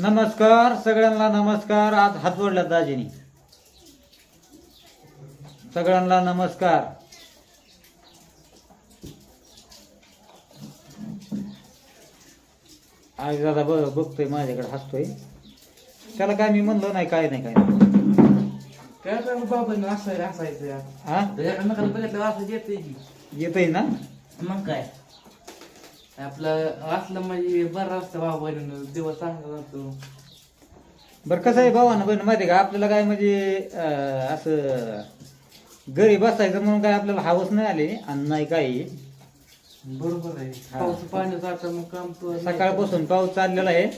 नमस्कार सगळ्यांना नमस्कार. आज हात जोडल्यात दाजीनी. सगळ्यांना नमस्कार. आज दादा बघ बघतोय माझ्याकडे हसतोय. त्याला काय मी म्हणलो नाही काय नाही काय नाही. हा? येतय ना? मग काय? आपलं असलं म्हणजे बरं असतं बाबा दिवस चांगला जातो. बरं कसं आहे भावानं पण माहिती का? आपल्याला काय म्हणजे अं, असं घरी बसायचं म्हणून काय आपल्याला हावस नाही आले आणि नाही काही. बरोबर आहे. पाऊस मग काम तो सकाळपासून पाऊस चाललेला आहे.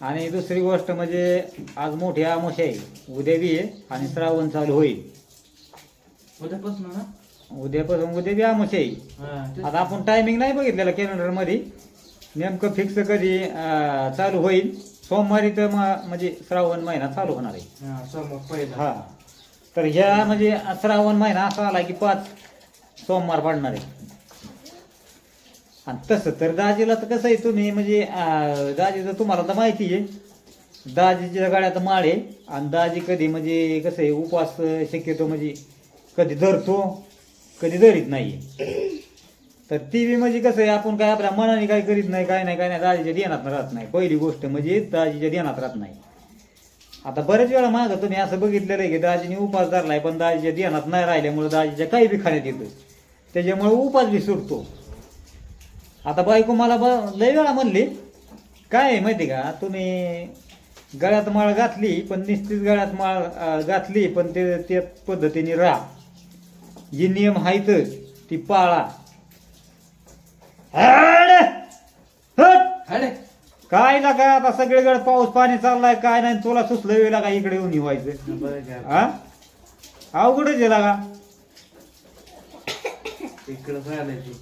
आणि दुसरी गोष्ट म्हणजे आज मोठी आमोश आहे. उद्या बी आहे आणि श्रावण चालू होईल. उद्यापासून ना? उद्यापासून उद्या बी तेच. आता आपण टायमिंग नाही बघितलेलं कॅलेंडरमध्ये. नेमकं फिक्स कधी चालू होईल. सोमवारी तर म्हणजे श्रावण महिना चालू होणार आहे. हा, हा. तर ह्या म्हणजे श्रावण महिना असा आला की पाच सोमवार पडणार आहे. आणि तसं तर दाजीला तर कसं आहे तुम्ही म्हणजे दाजीचं तुम्हाला तर माहिती आहे. दाजीच्या गाड्यात माळ आहे. आणि दाजी कधी म्हणजे कसं आहे उपवास शक्यतो म्हणजे कधी धरतो. कधी धरीत नाही तर ती बी म्हणजे कसं आहे आपण काय आपल्या मनाने काय करीत नाही काय नाही काय नाही दाजीच्या ध्यानात राहत नाही. पहिली गोष्ट म्हणजे दाजीच्या ध्यानात राहत नाही. आता बरेच वेळा मागं तुम्ही असं बघितलेलं आहे की दाजीने उपास धरलाय पण दाजीच्या ध्यानात नाही राहिल्यामुळे दाजीच्या काही बी खाण्यात येतं. त्याच्यामुळे उपास बी सुटतो. आता बायको मला ब लय वेळा म्हणली काय आहे माहिती का तुम्ही गळ्यात माळ घातली पण निश्चित गळ्यात माळ घातली पण ते त्या पद्धतीने राहा. जे नियम आहेतच ती पाळा. हट! हट! अरे काय ना काय आता सगळीकडे पाऊस पाणी चाललाय काय नाही तुला सुचलं वेळेला का इकडे येऊन बरं काय हा? अवघडच आहे लागा. इकडं झालंय ते.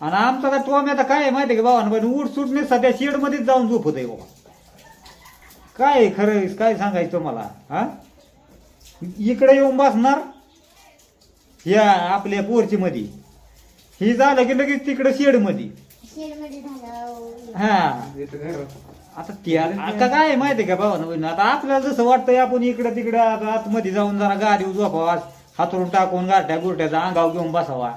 आणि आमचा तर टोम आता काय आहे माहिती आहे का बाबा पण उठ सुटणे सध्या शेड मध्येच जाऊन झोपत आहे बाबा. काय आहे? खरं काय सांगायचं तुम्हाला? हा? इकडे येऊन बसणार? या आपल्या पोरची मध्ये ही झालं की लगेच तिकडे शेडमध्ये हा. घरात. आता ते आता काय माहिती का बाबा आता आपल्याला जसं वाटतंय आपण इकडे तिकडे आता आतमध्ये जाऊन जरा गाडी झोपावा हातरून टाकून गारठ्या गुरट्याचा अंगाव घेऊन बसावा.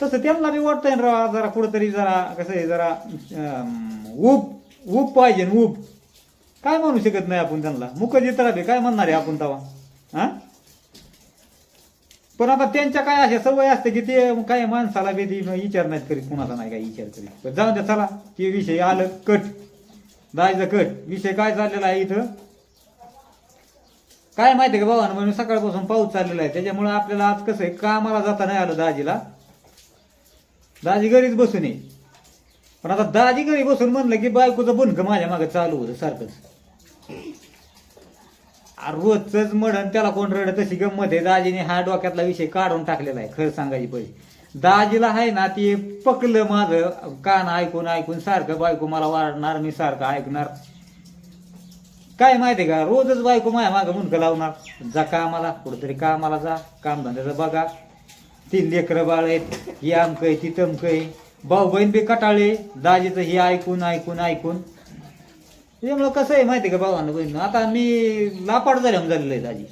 तसं त्यांना बी वाटतंय ना जरा कुठंतरी जरा कसं आहे जरा ऊब ऊब पाहिजे ऊब. काय म्हणू शकत नाही आपण त्यांना? मुख जित्रा बी काय म्हणणार आहे आपण तवा? हां? पण आता त्यांच्या काय अशा सवय असते की ते काय माणसाला बी ती विचार नाहीत करीत कुणाचा नाही काय विचार करीत. पण जाऊ द्या चला. ते विषय आलं कट. जायचं कट. विषय काय चाललेला आहे इथं? काय माहिती का भावानं? म्हणून सकाळपासून पाऊस चाललेला आहे. त्याच्यामुळे आपल्याला आज कसं आहे कामाला जाता नाही आलं दाजीला. दाजी घरीच बसून ये पण आता दाजी घरी बसून म्हणलं की बायकोचं बुनकं माझ्या मागे चालू होतं सारखंच. रोजच मडण त्याला कोण रडत तशी गंमत आहे. दाजीने हा डोक्यातला विषय काढून टाकलेला आहे खरं सांगायची पाहिजे दाजीला आहे ना ते पकलं माझं कान ऐकून ऐकून सारखं बायको मला वाढणार मी सारखं ऐकणार. काय माहिती का रोजच बायको माझ्या मागं मुंडकं लावणार. जा कामाला कुठंतरी कामाला जा कामधंद्याचं बघा. ती लेकरं बाळ आहेत ही आमकय ती तमकय भाऊ बहीण बी कटाळे दाजीचं हे ऐकून ऐकून ऐकून त्याच्यामुळं कसं आहे माहिती का भावानं बहीण आता मी लापाट झाल्या झालेलं आहे दाजी.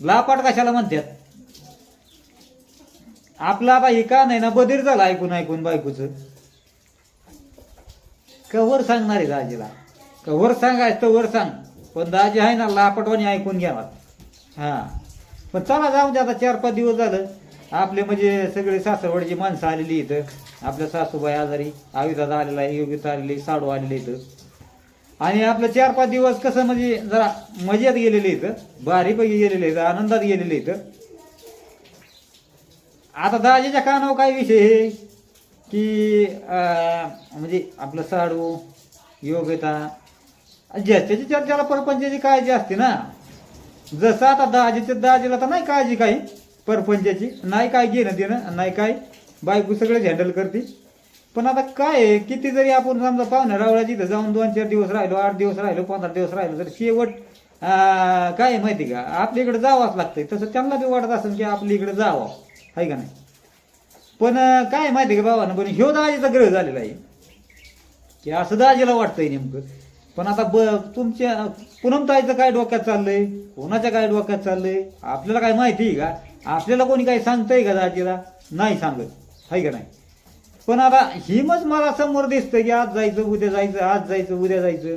लापाट कशाला म्हणतात? आपला आता हे का नाही ना बधीर झाला ऐकून ऐकून बायकोचं. कवर सांगणार आहे दाजीला. कवर सांगायचं तर वर सांग. पण दाजी आहे ना लापटवानी ऐकून घ्यावा हा. पण चला जाऊ दे आता चार पाच दिवस झालं. आपले म्हणजे सगळे सासरवाडीची माणसं आलेली इथं. आपल्या सासूबाई आजारी आविदादा आलेला आहे योगिता आलेली साडू आलेली इथं. आणि आपलं चार पाच दिवस कसं म्हणजे जरा मजेत गेलेले इथं भारीपैकी गेलेले इथं आनंदात गेलेले इथं आता दाजीच्या कानावर काय विषय आहे? की म्हणजे आपलं साडू योग्यता ज्याच्याची चर्चेला परपंचाची काळजी असते ना. जसं आता दाजीच्या दाजीला तर नाही काळजी काही परपंचाची. नाही काय घेणं देणं नाही काय. बायको सगळं हँडल करते. पण आता काय आहे, किती जरी आपण समजा पाहुण्या रावळाची इथं जाऊन दोन चार दिवस राहिलो आठ दिवस राहिलो पंधरा दिवस राहिलो तर शेवट काय आहे माहिती का? आपल्या इकडे जावंच लागतंय. तसं त्यांना बी वाटत असेल की आपल्या इकडे जावं. आहे का नाही? पण काय आहे माहिती का बाबानं पण ह्यो दाजीचा ग्रह झालेला आहे. की असं दाजीला वाटतंय नेमकं. पण आता ब तुमच्या पूनमताईचं काय डोक्यात चाललंय? कोणाच्या काय डोक्यात चाललंय? आपल्याला काय माहिती आहे का? आपल्याला कोणी काही सांगतंय का दाजीला? नाही सांगत. आहे का नाही? पण आता हिमच मला समोर दिसतं की आज जायचं उद्या जायचं आज जायचं उद्या जायचं.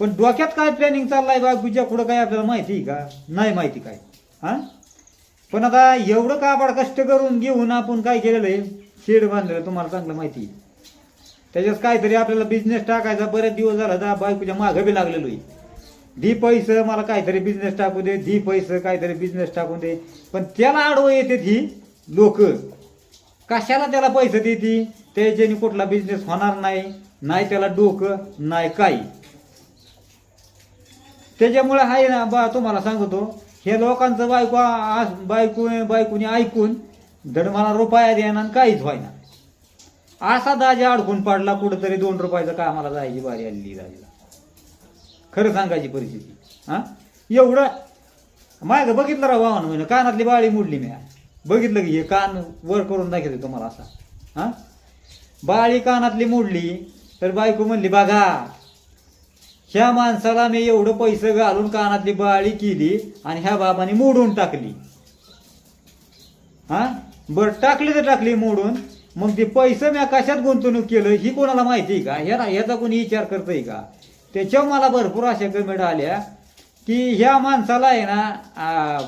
पण डोक्यात काय प्लॅनिंग चाललाय बायकोच्या पुढं काय आपल्याला माहिती आहे का? नाही माहिती काय. हा? पण आता एवढं काबाड कष्ट करून घेऊन आपण काय केलेलं आहे? शेड बांधलेलं तुम्हाला चांगलं माहिती आहे. त्याच्यात काहीतरी आपल्याला बिझनेस टाकायचा बरेच दिवस झाला तर बायकोच्या मागं बी लागलेलो आहे. धी पैसे मला काहीतरी बिझनेस टाकू दे धी पैसे काहीतरी बिझनेस टाकू दे. पण त्याला आडवं येते ही लोक. कशाला त्याला पैसे देते? त्याच्याने कुठला बिझनेस होणार नाही नाही त्याला डोकं नाही काही. त्याच्यामुळे आहे ना बा तुम्हाला सांगतो हे लोकांचं बायको आ- बायको बायकोनी ऐकून धड मला रुपया देणार आणि काहीच व्हायना. असा दाजा अडकून पडला कुठंतरी दोन रुपयाचं कामाला जायची बारी आली दाजीला. खरं सांगायची परिस्थिती. हा? एवढं माझं बघितलं राव वाहन म्हणे कानातली बाळी मोडली मी बघितलं की हे कान वर करून दाखवते तुम्हाला असा. हा? बाळी कानातली मोडली तर बायको म्हणली बघा ह्या माणसाला मी एवढं पैसे घालून कानातली बाळी केली आणि ह्या बाबाने मोडून टाकली. हा? बर टाकली तर टाकली मोडून मग ते पैसे मी कशात गुंतवणूक केलं ही कोणाला माहिती आहे का? ह्या ह्याचा कोणी विचार करतोय का? त्याच्यावर मला भरपूर अशा कमेंट आल्या की ह्या माणसाला आहे ना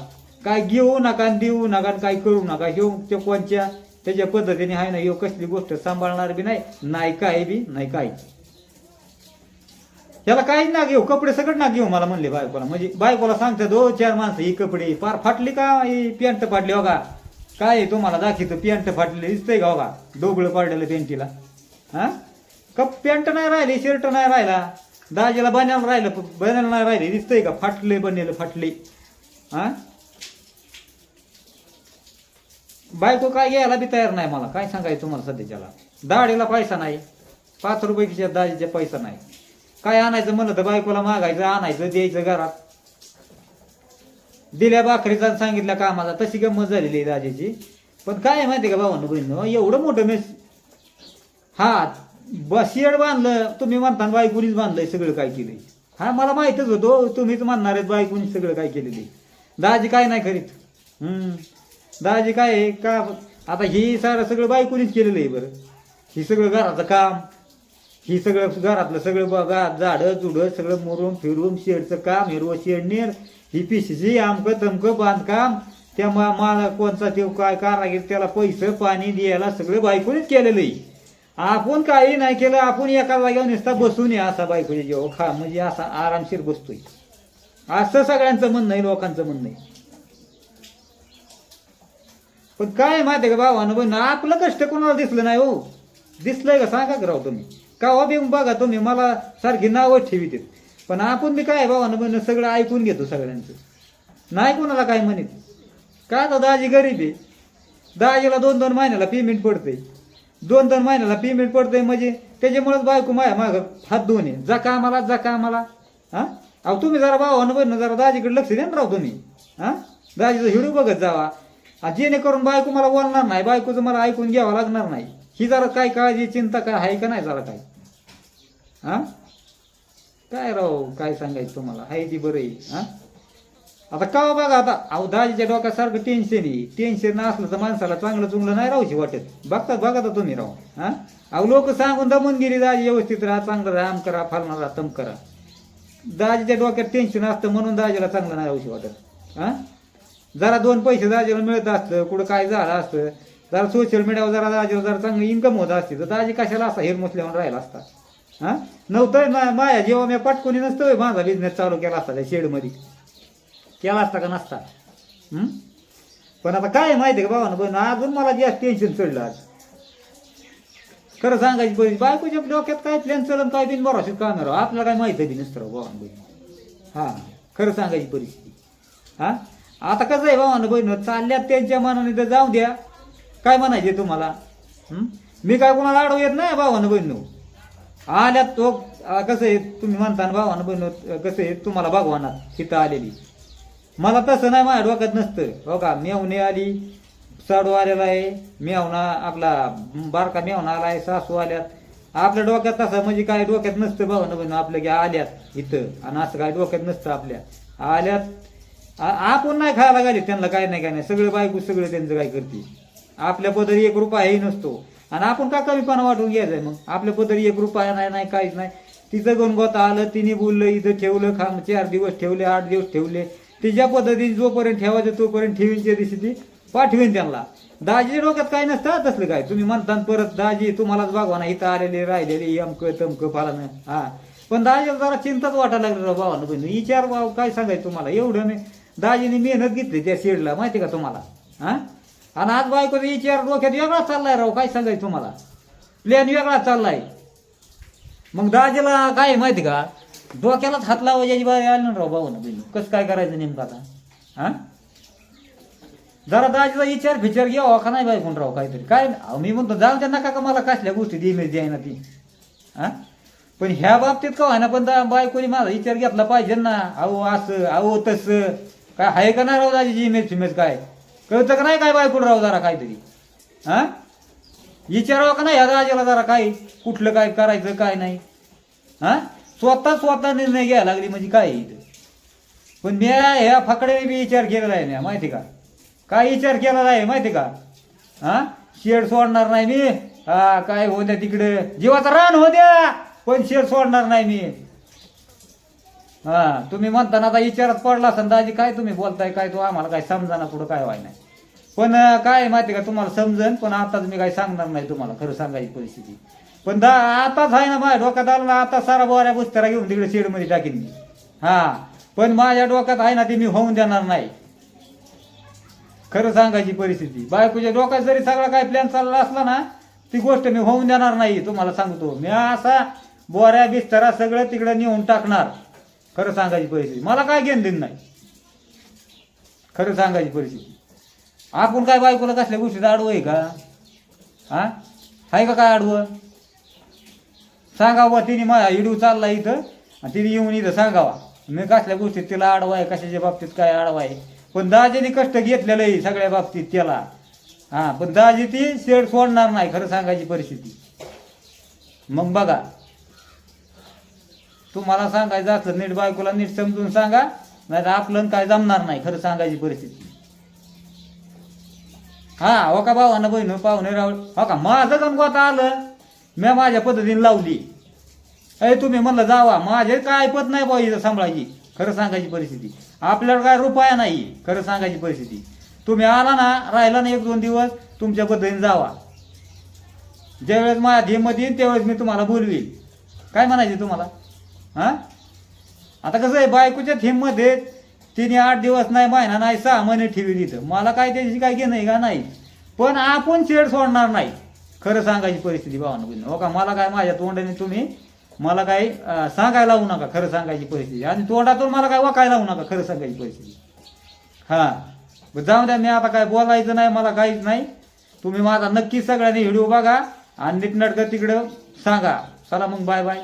काय घेऊ नका आणि देऊ नका आणि काय करू नका. ह्यो ते कोणच्या? त्याच्या पद्धतीने आहे ना ह्यो कसली गोष्ट सांभाळणार बी नाही नाही काय बी नाही काय. त्याला काहीच ना घेऊ कपडे सगळं ना घेऊ मला म्हणले बायकोला. म्हणजे बायकोला सांगते दो चार माणसं ही कपडे फार फाटली का? ही पॅन्ट फाटली हो का? काय आहे तुम्हाला दाखवतो पॅन्ट फाटलेली दिसतंय का हो का? डोबळं पाडलेलं पॅन्टीला. हा? कप पॅन्ट नाही राहिली शर्ट नाही राहिला दाजीला बनायला राहिलं बनायला नाही राहिले दिसतंय का? फाटले बनेलं फाटले हां? बायको काय घ्यायला बी तयार नाही मला. काय सांगायचं तुम्हाला सध्याच्याला? दाढीला पैसा नाही. पाच रुपये खिशात दाजीचा पैसा नाही. काय आणायचं म्हणलं तर बायकोला मागायचं आणायचं द्यायचं घरात. दिल्या बाकरीचा सांगितल्या कामाला तशी गंमत झालेली आहे दाजीची. पण काय आहे माहिती का भावानं बहिण एवढं मोठं मेस हा ब शेड बांधलं तुम्ही म्हणता बायकोनीच बांधलंय सगळं काय केलंय. हा मला माहितच होतो तुम्हीच म्हणणार आहेत बायकोनी सगळं काय केलेलं आहे. दाजी काय नाही करीत. हम्म. दाजी काय आहे? का? आता ही सारं सगळं बायकोनीच केलेलं आहे बरं. ही सगळं घराचं काम ही सगळं घरातलं सगळं बघा झाडं जुडं सगळं मुरुम फिरून शेडचं काम हिरवं शेडनेर ही पिशीची आमकं तमकं बांधकाम त्या मा माला कोणचा ते काय कारागीर त्याला पैसे पाणी द्यायला सगळं बायकोनीच केलेलं आहे. आपण काही नाही केलं आपण एका जागेवर नुसता बसून या असा बायकोच्या जेव्हा खा म्हणजे असा आरामशीर बसतोय. असं सगळ्यांचं म्हणणं आहे लोकांचं म्हणणं आहे. पण काय माहिती आहे का भावानं? बहिण आपलं कष्ट कोणाला दिसलं नाही हो. दिसलंय का? सांगा का राव तुम्ही. का हो बी बघा तुम्ही मला सारखी नावं ठेवित. पण आपण बी काय भावानं? बहिण सगळं ऐकून घेतो सगळ्यांचं. नाही कोणाला काय म्हणत. काय तर दाजी गरीब आहे? दाजीला दोन दोन महिन्याला पेमेंट पडते दोन दोन महिन्याला पेमेंट पडते म्हणजे त्याच्यामुळेच बायको माया माग हात दोन आहे जा कामाला जा कामाला. हा? अहो तुम्ही जरा भावानं बहिण जरा दाजीकडे लक्ष द्या ना राव तुम्ही. हा? दाजीचं हिडू बघत जावा. जेणेकरून बायको मला बोलणार नाही बायकोचं मला ऐकून घ्यावं लागणार नाही. ही जरा काय काळजी चिंता काय आहे का नाही जरा काय? हां काय राव काय सांगायचं तुम्हाला? आहे ती बरं आहे हां आता का बघा आता अहो दाजीच्या डोक्यासारखं टेन्शन आहे. टेन्शन असलं तर माणसाला चांगलं चुंगलं नाही राहूशी वाटत. बघतात बघा तर तुम्ही राहू हां अहो लोक सांगून दमून गेली दाजी व्यवस्थित राहा चांगलं राहा आम करा फालणार राहा तम करा. दाजीच्या डोक्यात टेन्शन असतं म्हणून दाजीला चांगलं नाही राहूशी वाटत हां जरा दोन पैसे दाजीला मिळत असतं कुठं काय झालं असतं जरा सोशल मीडियावर जरा दाजीला जरा चांगलं इन्कम होत असते तर दाजी कशाला असा हेर मुसल्यावर राहिला असता? हां? नव्हतं मा माझ्या जेव्हा मी पटकोणी नसतं माझा बिझनेस चालू केला असता त्या शेडमध्ये. केला असता का नसता? पण आता काय माहिती आहे का बाबा पण अजून मला जास्त टेन्शन चढलं आज. खरं सांगायची बरी बायकोच्या डोक्यात काय प्लॅन चलन काय बिन बरोबर काम राव. आपल्याला काय माहिती बी नसतं बाबा बहिणी. हां खरं सांगायची परिस्थिती. हां? आता कसं आहे बाबा बहिण चालल्यात त्यांच्या मनाने तर जाऊ द्या. काय म्हणायचे तुम्हाला? मी काय कोणाला अडव येत नाही भावानं बहिण? आल्यात तो कसं आहे तुम्ही म्हणता ना भावानं बहिण कसं आहे तुम्हाला भगवानात तिथं आलेली. मला तसं नाही माझ्या डोक्यात नसतं. हो का? मेवणे आली साडू आलेला आहे मेवणा आपला बारका मेवणा आहे सासू आल्यात. आपल्या डोक्यात तसं म्हणजे काय डोक्यात नसतं भावानं बहिण आपल्या की आल्यात इथं. आणि असं काय डोक्यात नसतं आपल्या. आल्यात आपण नाही खायला घालीत त्यांना काय नाही काय नाही. सगळं बायको सगळं त्यांचं काय करते आपल्या पदरी एक रुपयाही नसतो. आणि आपण का कमीपणा वाटून घ्यायचंय मग? आपल्या पदरी एक रुपया नाही नाही काहीच नाही. तिचं गणगोत आलं तिने बोललं इथं ठेवलं खाम चार दिवस ठेवले आठ दिवस ठेवले. तिच्या पद्धतीने जोपर्यंत ठेवायचं तोपर्यंत ठेवींच्या दिवशी ती पाठवेन त्यांना. दाजी डोक्यात काय नसतं तसलं काय. तुम्ही म्हणता परत दाजी तुम्हालाच बघवा ना इथं आलेले राहिलेले अमकं तमकं फालानं. हा. पण दाजीला जरा चिंताच वाटायला लागली राव भावानं बहिणी विचार काय सांगायचं तुम्हाला? एवढं नाही. दाजीने मेहनत घेतली त्या शेडला माहिती का तुम्हाला? हा? आणि आज बायकोचा विचार डोक्यात वेगळा चाललाय राव काय सांगायचं तुम्हाला? प्लॅन वेगळा चाललाय. मग दाजीला काय आहे माहिती का? डोक्यालाच हात लावायची बाई आली ना राव भाऊ ना कसं काय करायचं नेमकं आता? हा? जरा दाजीचा विचार फिचार घ्यावा का नाही बाई कोण राव काहीतरी? काय? मी म्हणतो जाऊ द्या नका का मला कसल्या गोष्टी इमेज द्याय ना ती. हा? पण ह्या बाबतीत का व्हायना पण दा- बायकोनी माझा विचार घेतला पाहिजे ना. अहो असं अहो तसं. काय आहे का नाही राहू दाजीची इमेज फिमेज काय? कळतं का नाही काय बायकोड राहू जरा काहीतरी? हा? विचारावं का नाही ह्या दाजीला जरा काय? कुठलं काय करायचं काय नाही? हा? स्वतः स्वतः निर्णय घ्यायला लागली म्हणजे काय इथं? पण मी ह्या फकड्याने बी विचार केलेला आहे ना माहिती का? काय विचार केलेला आहे माहिती का? हा? शेड सोडणार नाही मी. हा काय होत्या तिकडे? जीवाचं रान होत्या पण शेड सोडणार नाही मी. हा तुम्ही म्हणताना आता विचारात पडला असं दाजी काय तुम्ही बोलताय काय तो आम्हाला काय समजाना पुढं काय व्हाय नाही. पण काय आहे माहिती का तुम्हाला समजन पण आताच मी काय सांगणार नाही तुम्हाला खरं सांगायची परिस्थिती. पण दा आताच आहे ना माझ्या डोक्यात आलं ना आता सारा बोऱ्या बुस्तारा घेऊन तिकडे शेडमध्ये टाकीन मी. हा पण माझ्या डोक्यात आहे ना ते मी होऊन देणार नाही. खरं सांगायची परिस्थिती. बायकोच्या डोक्यात जरी सगळा काय प्लॅन चालला असला ना ती गोष्ट मी होऊन देणार नाही तुम्हाला सांगतो. मी असा बोऱ्या बिस्तरा सगळं तिकडे नेऊन टाकणार. खरं सांगायची परिस्थिती. मला काय घेण देण नाही. खरं सांगायची परिस्थिती. आपण काय बायकोला कसल्या गोष्टीत आडवं आहे का? हा? आहे का काय आडवं? सांगावं तिने माझा इडू चालला इथं आणि तिने येऊन इथं सांगावा मी कसल्या गोष्टीत तिला आडवा आहे कशाच्या बाबतीत काय आडवा आहे? पण दाजीने कष्ट घेतलेलं आहे सगळ्या बाबतीत त्याला. हा पण दाजी ती शेड सोडणार नाही खरं सांगायची परिस्थिती. मग बघा. तुम्हाला सांगायचं असलं नीट बायकोला नीट समजून सांगा नाही तर आपलं काय जमणार नाही खरं सांगायची परिस्थिती. हा हो का भावानं बहिण पाहुणे राहुल हो का? माझं गणगोत आलं. मी माझ्या पद्धतीने लावली. अरे तुम्ही म्हणलं जावा माझे काय पद नाही भाऊ इथं सांभाळायची. खरं सांगायची परिस्थिती. आपल्याला काय रुपया नाही खरं सांगायची परिस्थिती. तुम्ही आला ना राहिला ना एक दोन दिवस तुमच्या पद्धतीने जावा. ज्यावेळेस माझ्या धीमध्ये येईन त्यावेळेस मी तुम्हाला बोलवील काय म्हणायचे तुम्हाला? हा? आता कसं आहे बायकोच्या थीममध्ये तिने आठ दिवस नाही महिना नाही सहा महिने ठेवली इथं. मला काय त्याची काय घेणं आहे का नाही? पण आपण शेड सोडणार नाही. खरं सांगायची परिस्थिती भावानं हो का? मला काय माझ्या तोंडाने तुम्ही मला काय सांगायला लावू नका खरं सांगायची परिस्थिती. आणि तोंडातून मला काय वाकायला लावू नका खरं सांगायची परिस्थिती. हा. जाऊ द्या मी आता काय बोलायचं नाही मला काहीच नाही. तुम्ही माझा नक्की सगळ्यांनी व्हिडिओ बघा आणि नीटनाटकं तिकडं सांगा. चला मग बाय बाय